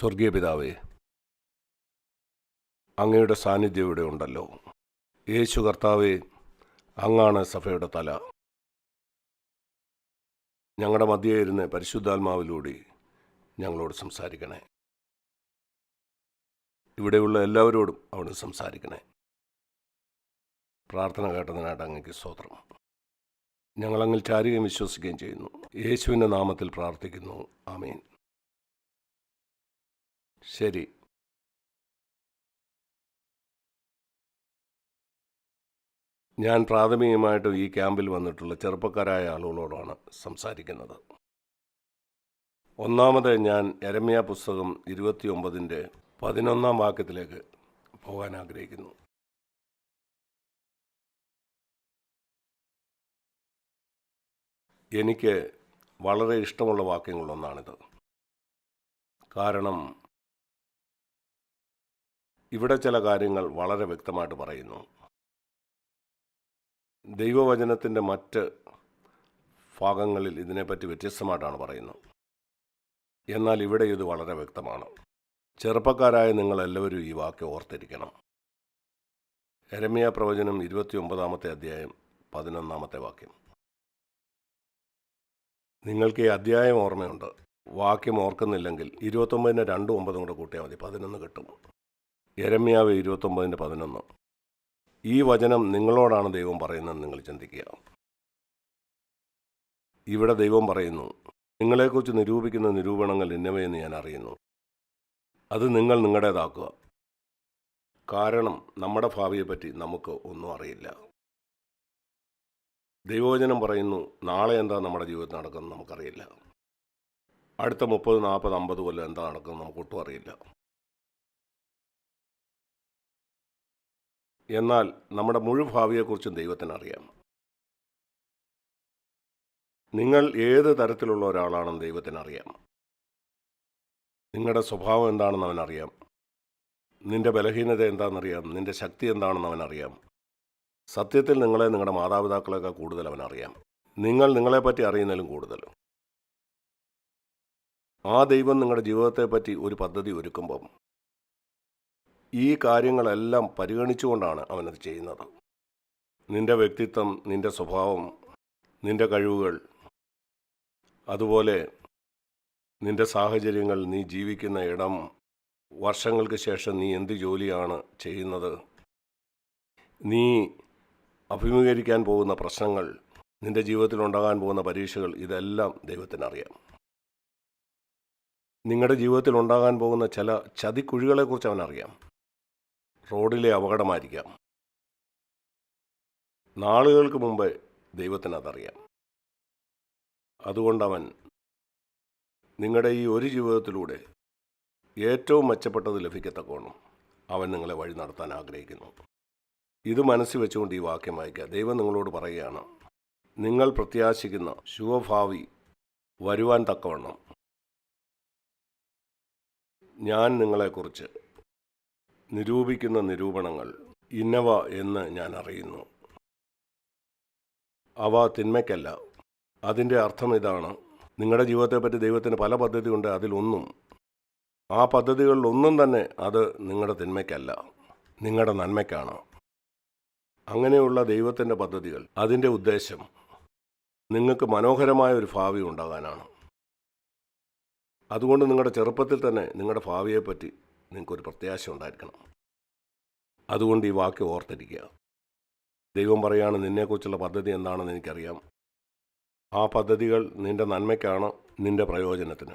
സ്വർഗീയ പിതാവേ അങ്ങയുടെ സാന്നിധ്യം ഇവിടെ ഉണ്ടല്ലോ. യേശു കർത്താവേ അങ്ങാണ് സഭയുടെ തല. ഞങ്ങളുടെ മധ്യേ ഇരുന്ന് പരിശുദ്ധാത്മാവിലൂടെ ഞങ്ങളോട് സംസാരിക്കണേ. ഇവിടെയുള്ള എല്ലാവരോടും അവിടെ സംസാരിക്കണേ. പ്രാർത്ഥന കേട്ടതിനായിട്ട് അങ്ങേക്ക് സ്തോത്രം. ഞങ്ങളങ്ങിൽ ചാരുകയും വിശ്വസിക്കുകയും ചെയ്യുന്നു. യേശുവിന്റെ നാമത്തിൽ പ്രാർത്ഥിക്കുന്നു. ആമീൻ. ശരി. ഞാൻ പ്രാഥമികമായിട്ടും ഈ ക്യാമ്പിൽ വന്നിട്ടുള്ള ചെറുപ്പക്കാരായ ആളുകളോടാണ് സംസാരിക്കുന്നത്. ഒന്നാമത് ഞാൻ എരമ്യ പുസ്തകം ഇരുപത്തിയൊമ്പതിന്റെ പതിനൊന്നാം വാക്യത്തിലേക്ക് പോകാൻ ആഗ്രഹിക്കുന്നു. എനിക്ക് വളരെ ഇഷ്ടമുള്ള വാക്യങ്ങളൊന്നാണിത്. കാരണം ഇവിടെ ചില കാര്യങ്ങൾ വളരെ വ്യക്തമായിട്ട് പറയുന്നു. ദൈവവചനത്തിന്റെ മറ്റ് ഭാഗങ്ങളിൽ ഇതിനെപ്പറ്റി വ്യത്യസ്തമായിട്ടാണ് പറയുന്നത്. എന്നാൽ ഇവിടെ ഇത് വളരെ വ്യക്തമാണ്. ചെറുപ്പക്കാരായ നിങ്ങളെല്ലാവരും ഈ വാക്യം ഓർത്തിരിക്കണം. എരമിയ പ്രവചനം ഇരുപത്തി ഒമ്പതാമത്തെ അധ്യായം പതിനൊന്നാമത്തെ വാക്യം. നിങ്ങൾക്ക് ഈ അധ്യായം ഓർമ്മയുണ്ട്. വാക്യം ഓർക്കുന്നില്ലെങ്കിൽ ഇരുപത്തൊമ്പതിന് രണ്ടും ഒമ്പതും കൂടെ കൂട്ടിയാൽ മതി. പതിനൊന്ന് കിട്ടും. എരമ്യാവ് ഇരുപത്തൊമ്പതിന്റെ പതിനൊന്ന്. ഈ വചനം നിങ്ങളോടാണ് ദൈവം പറയുന്നത് നിങ്ങൾ ചിന്തിക്കുക. ഇവിടെ ദൈവം പറയുന്നു നിങ്ങളെക്കുറിച്ച് നിരൂപിക്കുന്ന നിരൂപണങ്ങൾ ഇന്നവയെന്ന് ഞാൻ അറിയുന്നു. അത് നിങ്ങൾ നിങ്ങളുടേതാക്കുക. കാരണം നമ്മുടെ ഭാവിയെപ്പറ്റി നമുക്ക് ഒന്നും അറിയില്ല. ദൈവവചനം പറയുന്നു നാളെ എന്താ നമ്മുടെ ജീവിതത്തിൽ നടക്കുന്നത് നമുക്കറിയില്ല. അടുത്ത മുപ്പത് നാൽപ്പത് അമ്പത് കൊല്ലം എന്താ നടക്കുന്നത് നമുക്കൊട്ടും അറിയില്ല. എന്നാൽ നമ്മുടെ മുഴുവൻ ഭാവിയെക്കുറിച്ചും ദൈവത്തിന് അറിയാം നിങ്ങൾ ഏത് തരത്തിലുള്ള ഒരാളാണെന്ന് ദൈവത്തിനറിയാം. നിങ്ങളുടെ സ്വഭാവം എന്താണെന്ന് അവനറിയാം. നിന്റെ ബലഹീനത എന്താണെന്നറിയാം. നിന്റെ ശക്തി എന്താണെന്ന് അവനറിയാം. സത്യത്തിൽ നിങ്ങളെ നിങ്ങളുടെ മാതാപിതാക്കളെക്കാൾ കൂടുതൽ അവനറിയാം. നിങ്ങൾ നിങ്ങളെപ്പറ്റി അറിയുന്നതിലും കൂടുതൽ. ആ ദൈവം നിങ്ങളുടെ ജീവിതത്തെപ്പറ്റി ഒരു പദ്ധതി ഒരുക്കുമ്പം ഈ കാര്യങ്ങളെല്ലാം പരിഗണിച്ചുകൊണ്ടാണ് അവനത് ചെയ്യുന്നത്. നിന്റെ വ്യക്തിത്വം നിന്റെ സ്വഭാവം നിന്റെ കഴിവുകൾ അതുപോലെ നിന്റെ സാഹചര്യങ്ങൾ നീ ജീവിക്കുന്ന ഇടം വർഷങ്ങൾക്ക് ശേഷം നീ എന്ത് ജോലിയാണ് ചെയ്യുന്നത് നീ അഭിമുഖീകരിക്കാൻ പോകുന്ന പ്രശ്നങ്ങൾ നിന്റെ ജീവിതത്തിൽ ഉണ്ടാകാൻ പോകുന്ന പരീക്ഷകൾ ഇതെല്ലാം ദൈവത്തിനറിയാം. നിങ്ങളുടെ ജീവിതത്തിൽ ഉണ്ടാകാൻ പോകുന്ന ചില ചതിക്കുഴികളെക്കുറിച്ച് അവനറിയാം. റോഡിലെ അപകടമായിരിക്കാം. നാളുകൾക്ക് മുമ്പ് ദൈവത്തിന് അതറിയാം. അതുകൊണ്ടവൻ നിങ്ങളുടെ ഈ ഒരു ജീവിതത്തിലൂടെ ഏറ്റവും മെച്ചപ്പെട്ടത് ലഭിക്കത്തക്കോണം അവൻ നിങ്ങളെ വഴി നടത്താൻ ആഗ്രഹിക്കുന്നു. ഇത് മനസ്സിൽ വെച്ചുകൊണ്ട് ഈ വാക്യം വായിക്കുക. ദൈവം നിങ്ങളോട് പറയുകയാണ് നിങ്ങൾ പ്രത്യാശിക്കുന്ന ശുഭഭാവി വരുവാൻ തക്കവണ്ണം. ഞാൻ നിങ്ങളെക്കുറിച്ച് നിരൂപിക്കുന്ന നിരൂപണങ്ങൾ ഇന്നവ എന്ന് ഞാൻ അറിയുന്നു. അവ തിന്മയ്ക്കല്ല. അതിന്റെ അർത്ഥം ഇതാണ്. നിങ്ങളുടെ ജീവിതത്തെപ്പറ്റി ദൈവത്തിന് പല പദ്ധതിയുണ്ട് അതിലൊന്നും. ആ പദ്ധതികളിലൊന്നും തന്നെ അത് നിങ്ങളുടെ തിന്മയ്ക്കല്ല. നിങ്ങളുടെ നന്മയ്ക്കാണ്. അങ്ങനെയുള്ള ദൈവത്തിന്റെ പദ്ധതികൾ അതിന്റെ ഉദ്ദേശം നിങ്ങൾക്ക് മനോഹരമായ ഒരു ഭാവി ഉണ്ടാകാനാണ്. അതുകൊണ്ട് നിങ്ങളുടെ ചെറുപ്പത്തിൽ തന്നെ നിങ്ങളുടെ ഭാവിയെപ്പറ്റി നിങ്ങൾക്കൊരു പ്രത്യാശ ഉണ്ടായിരിക്കണം. അതുകൊണ്ട് ഈ വാക്ക് ഓർത്തിരിക്കുക. ദൈവം പറയാണ് നിന്നെക്കുറിച്ചുള്ള പദ്ധതി എന്താണെന്ന് എനിക്കറിയാം. ആ പദ്ധതികൾ നിന്റെ നന്മയ്ക്കാണ് നിന്റെ പ്രയോജനത്തിന്.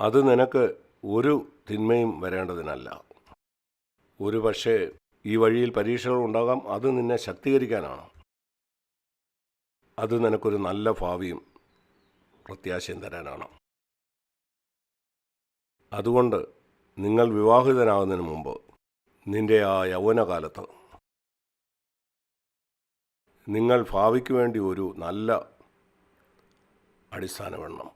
അത് നിനക്ക് ഒരു തിന്മയും വരേണ്ടതിനല്ല. ഒരു പക്ഷേ ഈ വഴിയിൽ പരീക്ഷകൾ ഉണ്ടാകാം അത് നിന്നെ ശക്തീകരിക്കാനാണ്. അത് നിനക്കൊരു നല്ല ഭാവിയും പ്രത്യാശയും തരാനാണ്. അതുകൊണ്ട് നിങ്ങൾ വിവാഹിതനാകുന്നതിന് മുമ്പ് നിന്റെ ആ യൗവനകാലത്ത് നിങ്ങൾ ഭാവിക്ക് വേണ്ടി ഒരു നല്ല അടിസ്ഥാന വണ്ണം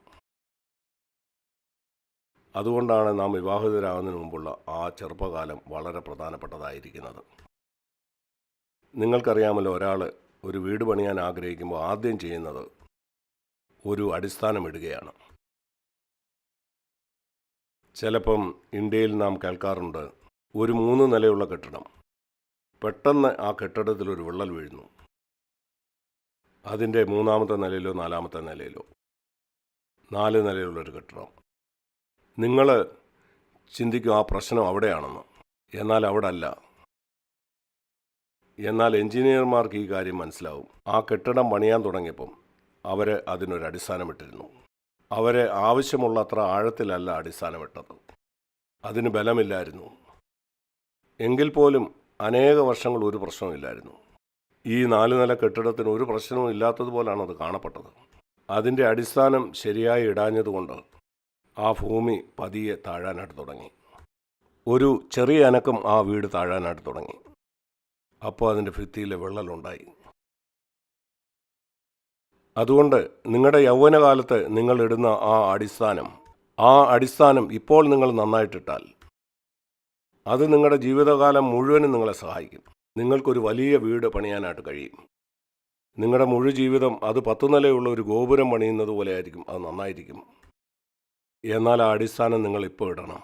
അതുകൊണ്ടാണ് നാം വിവാഹിതരാകുന്നതിന് മുമ്പുള്ള ആ ചെറുപ്പകാലം വളരെ പ്രധാനപ്പെട്ടതായിരിക്കുന്നത്. നിങ്ങൾക്കറിയാമല്ലോ ഒരാൾ ഒരു വീട് പണിയാൻ ആഗ്രഹിക്കുമ്പോൾ ആദ്യം ചെയ്യുന്നത് ഒരു അടിസ്ഥാനം ഇടുകയാണ് ചിലപ്പം ഇന്ത്യയിൽ നാം കേൾക്കാറുണ്ട് ഒരു മൂന്ന് നിലയുള്ള കെട്ടിടം. പെട്ടെന്ന് ആ കെട്ടിടത്തിൽ ഒരു വിള്ളൽ വീഴുന്നു. അതിന്റെ മൂന്നാമത്തെ നിലയിലോ നാലാമത്തെ നിലയിലോ. നാല് നിലയുള്ളൊരു കെട്ടിടം. നിങ്ങൾ ചിന്തിക്കും ആ പ്രശ്നം അവിടെയാണെന്ന്. എന്നാൽ അവിടെ അല്ല എന്നാൽ എഞ്ചിനീയർമാർക്ക് ഈ കാര്യം മനസ്സിലാവും. ആ കെട്ടിടം പണിയാൻ തുടങ്ങിയപ്പം അവർ അതിനൊരു അടിസ്ഥാനമിട്ടിരുന്നു അവരെ ആവശ്യമുള്ള അത്ര ആഴത്തിലല്ല അടിസ്ഥാനമിട്ടത്. അതിന് ബലമില്ലായിരുന്നു. എങ്കിൽ പോലും അനേക വർഷങ്ങൾ ഒരു പ്രശ്നവുമില്ലായിരുന്നു. ഈ നാല് നില കെട്ടിടത്തിന് ഒരു പ്രശ്നവും ഇല്ലാത്തതുപോലാണ് അത് കാണപ്പെട്ടത്. അതിന്റെ അടിസ്ഥാനം ശരിയായി ഇടാഞ്ഞതുകൊണ്ട് ആ ഭൂമി പതിയെ താഴാനായിട്ട് തുടങ്ങി. ഒരു ചെറിയ അനക്കം ആ വീട് താഴാനായിട്ട് തുടങ്ങി. അപ്പോൾ അതിന്റെ ഭിത്തിയിലെ വിള്ളലുണ്ടായി. അതുകൊണ്ട് നിങ്ങളുടെ യൗവനകാലത്ത് നിങ്ങൾ ഇടുന്ന ആ അടിസ്ഥാനം ആ അടിസ്ഥാനം ഇപ്പോൾ നിങ്ങൾ നന്നായിട്ടിട്ടാൽ അത് നിങ്ങളുടെ ജീവിതകാലം മുഴുവനും നിങ്ങളെ സഹായിക്കും. നിങ്ങൾക്കൊരു വലിയ വീട് പണിയാനായിട്ട് കഴിയും. നിങ്ങളുടെ മുഴു ജീവിതം അത് പത്തു നിലയുള്ള ഒരു ഗോപുരം പണിയുന്നത് പോലെ ആയിരിക്കും അത് നന്നായിരിക്കും. എന്നാൽ ആ അടിസ്ഥാനം നിങ്ങൾ ഇപ്പോൾ ഇടണം.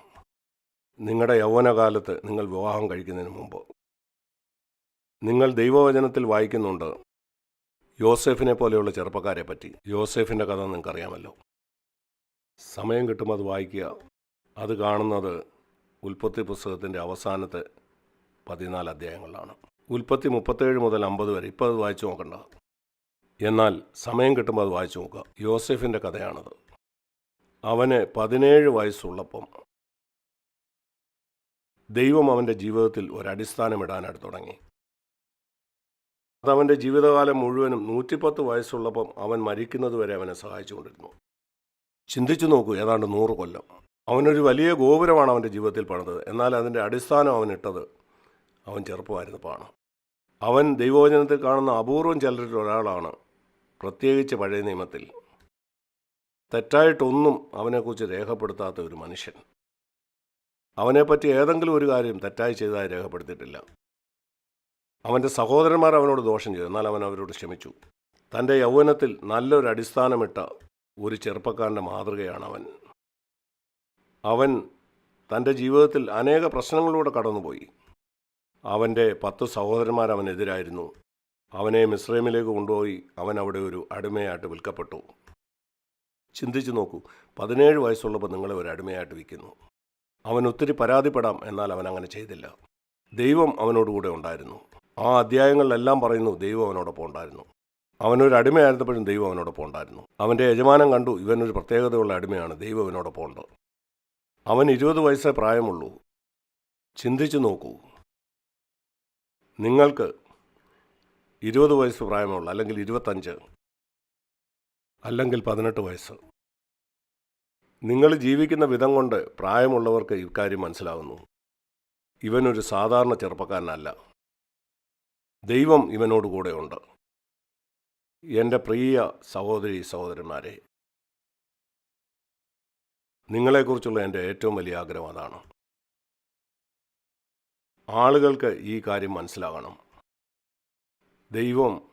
നിങ്ങളുടെ യൗവനകാലത്ത് നിങ്ങൾ വിവാഹം കഴിക്കുന്നതിന് മുമ്പ്. നിങ്ങൾ ദൈവവചനത്തിൽ വായിക്കുന്നുണ്ട് യോസെഫിനെ പോലെയുള്ള ചെറുപ്പക്കാരെ പറ്റി. യോസെഫിന്റെ കഥ നിങ്ങൾക്കറിയാമല്ലോ. സമയം കിട്ടുമ്പോൾ അത് വായിക്കുക. അത് കാണുന്നത് ഉൽപ്പത്തി പുസ്തകത്തിന്റെ അവസാനത്തെ പതിനാല് അധ്യായങ്ങളിലാണ്. ഉൽപ്പത്തി മുപ്പത്തേഴ് മുതൽ അമ്പത് വരെ. ഇപ്പോൾ അത് വായിച്ചു നോക്കണ്ട. എന്നാൽ സമയം കിട്ടുമ്പോൾ അത് വായിച്ചു നോക്കുക. യോസെഫിന്റെ കഥയാണത്. അവന് പതിനേഴ് വയസ്സുള്ളപ്പം ദൈവം അവന്റെ ജീവിതത്തിൽ ഒരടിസ്ഥാനമിടാനായിട്ട് തുടങ്ങി. അതവന്റെ ജീവിതകാലം മുഴുവനും നൂറ്റിപ്പത്ത് വയസ്സുള്ളപ്പം അവൻ മരിക്കുന്നതുവരെ അവനെ സഹായിച്ചുകൊണ്ടിരുന്നു. ചിന്തിച്ചു നോക്കൂ ഏതാണ്ട് നൂറ് കൊല്ലം. അവനൊരു വലിയ ഗോപുരമാണ് അവന്റെ ജീവിതത്തിൽ പണിതത്. എന്നാൽ അതിന്റെ അടിസ്ഥാനം അവൻ ഇട്ടത് അവൻ ചെറുപ്പമായിരുന്നപ്പോഴാണ് അവൻ ദൈവവചനത്തിൽ കാണുന്ന അപൂർവം ചിലരിൽ ഒരാളാണ്. പ്രത്യേകിച്ച് പഴയ നിയമത്തിൽ. തെറ്റായിട്ടൊന്നും അവനെക്കുറിച്ച് രേഖപ്പെടുത്താത്ത ഒരു മനുഷ്യൻ. അവനെപ്പറ്റി ഏതെങ്കിലും ഒരു കാര്യം തെറ്റായി ചെയ്തതായി രേഖപ്പെടുത്തിയിട്ടില്ല. അവന്റെ സഹോദരന്മാർ അവനോട് ദോഷം ചെയ്തു. എന്നാൽ അവൻ അവരോട് ക്ഷമിച്ചു. തന്റെ യൗവനത്തിൽ നല്ലൊരു അടിസ്ഥാനമിട്ട ഒരു ചെറുപ്പക്കാരന്റെ മാതൃകയാണ് അവൻ അവൻ തന്റെ ജീവിതത്തിൽ അനേക പ്രശ്നങ്ങളിലൂടെ കടന്നുപോയി. അവന്റെ പത്ത് സഹോദരന്മാർ അവനെതിരായിരുന്നു. അവനെ മിശ്രമിലേക്ക് കൊണ്ടുപോയി അവൻ അവിടെ ഒരു അടിമയായിട്ട് വിൽക്കപ്പെട്ടു. ചിന്തിച്ചു നോക്കൂ പതിനേഴ് വയസ്സുള്ളപ്പോൾ നിങ്ങളെ ഒരു അടിമയായിട്ട് വിൽക്കുന്നു. അവൻ ഒത്തിരി പരാതിപ്പെടാം എന്നാൽ അവൻ അങ്ങനെ ചെയ്തില്ല. ദൈവം അവനോടുകൂടെ ഉണ്ടായിരുന്നു. ആ അധ്യായങ്ങളിലെല്ലാം പറയുന്നു ദൈവം അവനോടൊപ്പം ഉണ്ടായിരുന്നു. അവനൊരു അടിമയായിരുന്നപ്പോഴും ദൈവം അവനോടൊപ്പം ഉണ്ടായിരുന്നു. അവന്റെ യജമാനം കണ്ടു ഇവനൊരു പ്രത്യേകതയുള്ള അടിമയാണ് ദൈവം അവനോടൊപ്പം ഉണ്ട്. അവൻ ഇരുപത് വയസ്സേ പ്രായമുള്ളൂ. ചിന്തിച്ചു നോക്കൂ. നിങ്ങൾക്ക് ഇരുപത് വയസ്സ് പ്രായമുള്ള അല്ലെങ്കിൽ ഇരുപത്തഞ്ച് അല്ലെങ്കിൽ പതിനെട്ട് വയസ്സ്. നിങ്ങൾ ജീവിക്കുന്ന വിധം കൊണ്ട് പ്രായമുള്ളവർക്ക് ഇക്കാര്യം മനസ്സിലാകുന്നു ഇവനൊരു സാധാരണ ചെറുപ്പക്കാരനല്ല. ദൈവം ഇവനോട് കൂടെയുണ്ട്. എന്റെ പ്രിയ സഹോദരി സഹോദരന്മാരെ നിങ്ങളെക്കുറിച്ചുള്ള എന്റെ ഏറ്റവും വലിയ ആഗ്രഹം അതാണ്. ആളുകൾക്ക് ഈ കാര്യം മനസ്സിലാകണം. ദൈവം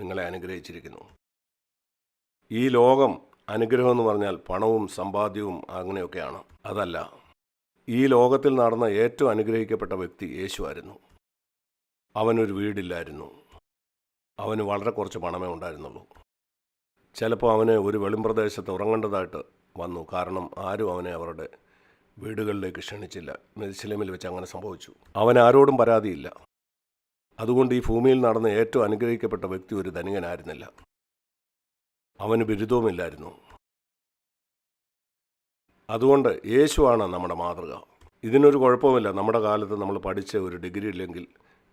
നിങ്ങളെ അനുഗ്രഹിച്ചിരിക്കുന്നു. ഈ ലോകം അനുഗ്രഹം എന്ന് പറഞ്ഞാൽ പണവും സമ്പാദ്യവും അങ്ങനെയൊക്കെയാണ്. അതല്ല ഈ ലോകത്തിൽ നടന്ന ഏറ്റവും അനുഗ്രഹിക്കപ്പെട്ട വ്യക്തി യേശുവായിരുന്നു അവനൊരു വീടില്ലായിരുന്നു. അവന് വളരെ കുറച്ച് പണമേ ഉണ്ടായിരുന്നുള്ളൂ. ചിലപ്പോൾ അവന് ഒരു വെളിമ്പ്രദേശത്ത് ഉറങ്ങേണ്ടതായിട്ട് വന്നു. കാരണം ആരും അവനെ അവരുടെ വീടുകളിലേക്ക് ക്ഷണിച്ചില്ല. മെതിശിലമിൽ വെച്ച് അങ്ങനെ സംഭവിച്ചു. അവൻ ആരോടും പരാതിയില്ല. അതുകൊണ്ട് ഈ ഭൂമിയിൽ നടന്ന ഏറ്റവും അനുഗ്രഹിക്കപ്പെട്ട വ്യക്തി ഒരു ധനികനായിരുന്നില്ല. അവന് ബിരുദവുമില്ലായിരുന്നു. അതുകൊണ്ട് യേശുവാണ് നമ്മുടെ മാതൃക. ഇതിനൊരു കുഴപ്പമില്ല നമ്മുടെ കാലത്ത് നമ്മൾ പഠിച്ച ഒരു ഡിഗ്രി ഇല്ലെങ്കിൽ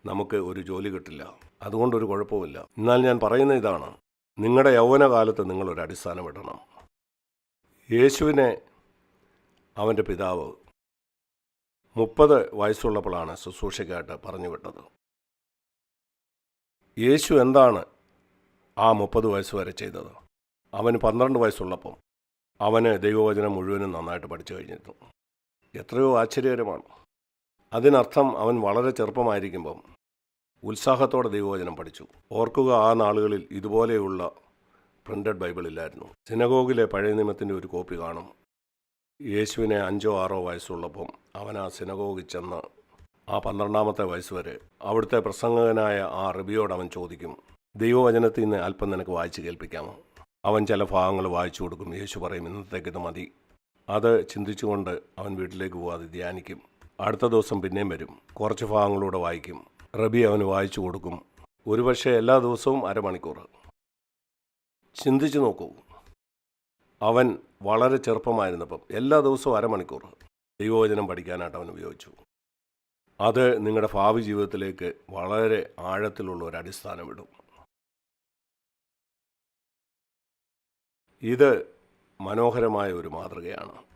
നമുക്ക് ഒരു ജോലി കിട്ടില്ല. അതുകൊണ്ടൊരു കുഴപ്പമില്ല എന്നാൽ ഞാൻ പറയുന്ന ഇതാണ്. നിങ്ങളുടെ യൗവനകാലത്ത് നിങ്ങളൊരു അടിസ്ഥാനം ഇടണം. യേശുവിനെ അവന്റെ പിതാവ് മുപ്പത് വയസ്സുള്ളപ്പോഴാണ് ശുശ്രൂഷയ്ക്കായിട്ട് പറഞ്ഞു വിട്ടത്. യേശു എന്താണ് ആ മുപ്പത് വയസ്സ് വരെ ചെയ്തത്? അവന് പന്ത്രണ്ട് വയസ്സുള്ളപ്പം അവന് ദൈവവചനം മുഴുവനും നന്നായിട്ട് പഠിച്ചു കഴിഞ്ഞിരുന്നു. എത്രയോ ആശ്ചര്യകരമാണ്. അതിനർത്ഥം അവൻ വളരെ ചെറുപ്പമായിരിക്കുമ്പം ഉത്സാഹത്തോടെ ദൈവവചനം പഠിച്ചു. ഓർക്കുക ആ നാളുകളിൽ ഇതുപോലെയുള്ള പ്രിന്റഡ് ബൈബിൾ ഇല്ലായിരുന്നു. സിനഗോഗിലെ പഴയ നിയമത്തിന്റെ ഒരു കോപ്പി കാണും. യേശുവിനെ അഞ്ചോ ആറോ വയസ്സുള്ളപ്പം അവൻ ആ സിനഗോഗിൽ ചെന്ന് ആ പന്ത്രണ്ടാമത്തെ വയസ്സ് വരെ അവിടുത്തെ പ്രസംഗകനായ ആ റബിയോട് അവൻ ചോദിക്കും ദൈവവചനത്തിൽ നിന്ന് അല്പം നിനക്ക് വായിച്ചു കേൾപ്പിക്കാമോ? അവൻ ചില ഭാഗങ്ങൾ വായിച്ചു കൊടുക്കും. യേശു പറയും ഇന്നത്തേക്ക് ഇത് മതി. അത് ചിന്തിച്ചുകൊണ്ട് അവൻ വീട്ടിലേക്ക് പോകാതെ ധ്യാനിക്കും. അടുത്ത ദിവസം പിന്നെയും വരും. കുറച്ച് ഭാഗങ്ങളൂടെ വായിക്കും. റബി അവന് വായിച്ചു കൊടുക്കും. ഒരുപക്ഷെ എല്ലാ ദിവസവും അരമണിക്കൂർ. ചിന്തിച്ചു നോക്കൂ. അവൻ വളരെ ചെറുപ്പമായിരുന്നപ്പം എല്ലാ ദിവസവും അരമണിക്കൂർ ദൈവവചനം പഠിക്കാനായിട്ട് അവൻ ഉപയോഗിച്ചു. അത് നിങ്ങളുടെ ഭാവി ജീവിതത്തിലേക്ക് വളരെ ആഴത്തിലുള്ള ഒരു അടിസ്ഥാനം ഇടും. ഇത് മനോഹരമായ ഒരു മാതൃകയാണ്.